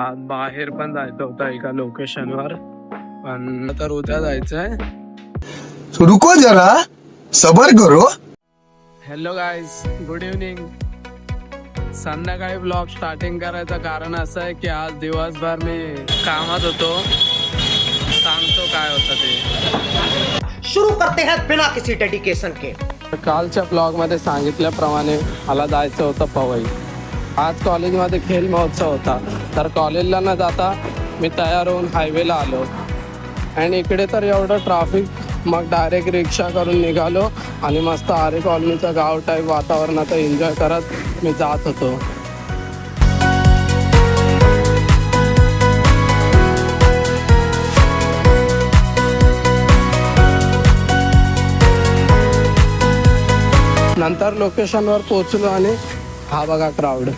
आज बाहेर पण जायचं होतं एका लोकेशनवर पण तर उद्या जायचंय. रुको जरा. सबर करो. हॅलो गाईज गुड इव्हनिंग संध्याकाळी ब्लॉग स्टार्टिंग करायचं कारण असं आहे की आज दिवसभर मी कामात होतो. सांगतो काय होतं ते. शुरू करते हैं बिना किसी डेडिकेशन के। कालच्या ब्लॉगमध्ये सांगितल्याप्रमाणे मला जायचं होतं पवई. आज कॉलेजमध्ये खेल महोत्सव होता. तर कॉलेजला न जाता मी तयार होऊन हायवेला आलो. आणि इकडे तर एवढं ट्रॅफिक मग डायरेक्ट रिक्षा करून निघालो. आणि मस्त आरे कॉलनीचं गाव टाईप वातावरणात एन्जॉय करत मी जात होतो. नंतर लोकेशनवर पोचलो आणि हा बघा क्राऊड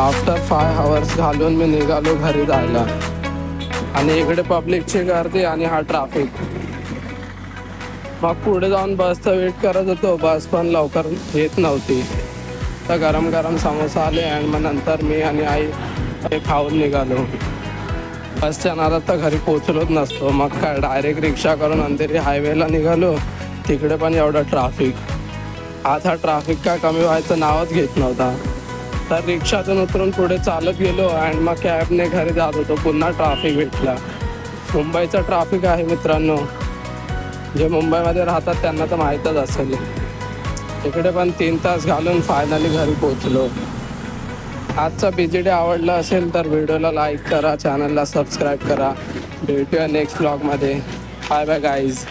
आफ्टर फाय हवर्स घालून मी निघालो घरी जायला. आणि इकडे पब्लिकची गर्दी आणि हा ट्राफिक मग पुढे जाऊन बसचा वेट करत होतो. बस पण लवकर येत नव्हती. तर गरम गरम समोसा आले आणि मग नंतर मी आणि आई ते खाऊन निघालो. बसच्या नादात तर घरी पोचलोच नसतो. मग काय डायरेक्ट रिक्षा करून अंधेरी हायवेला निघालो. तिकडे पण एवढं ट्राफिक आज हा ट्राफिक काय कमी व्हायचं नावच घेत नव्हता. तर रिक्षातून उतरून पुढे चालत गेलो आणि मग कॅबने घरी जात होतो. पुन्हा ट्राफिक भेटला. मुंबईचं ट्राफिक आहे मित्रांनो. जे मुंबईमध्ये राहतात त्यांना तर माहीतच असेल. इकडे पण तीन तास घालून फायनली घरी पोचलो आजचा बिजी डे आवडला असेल तर व्हिडिओला लाईक करा चॅनलला सबस्क्राईब करा. भेटूया नेक्स्ट ब्लॉगमध्ये बाय बाय गाईज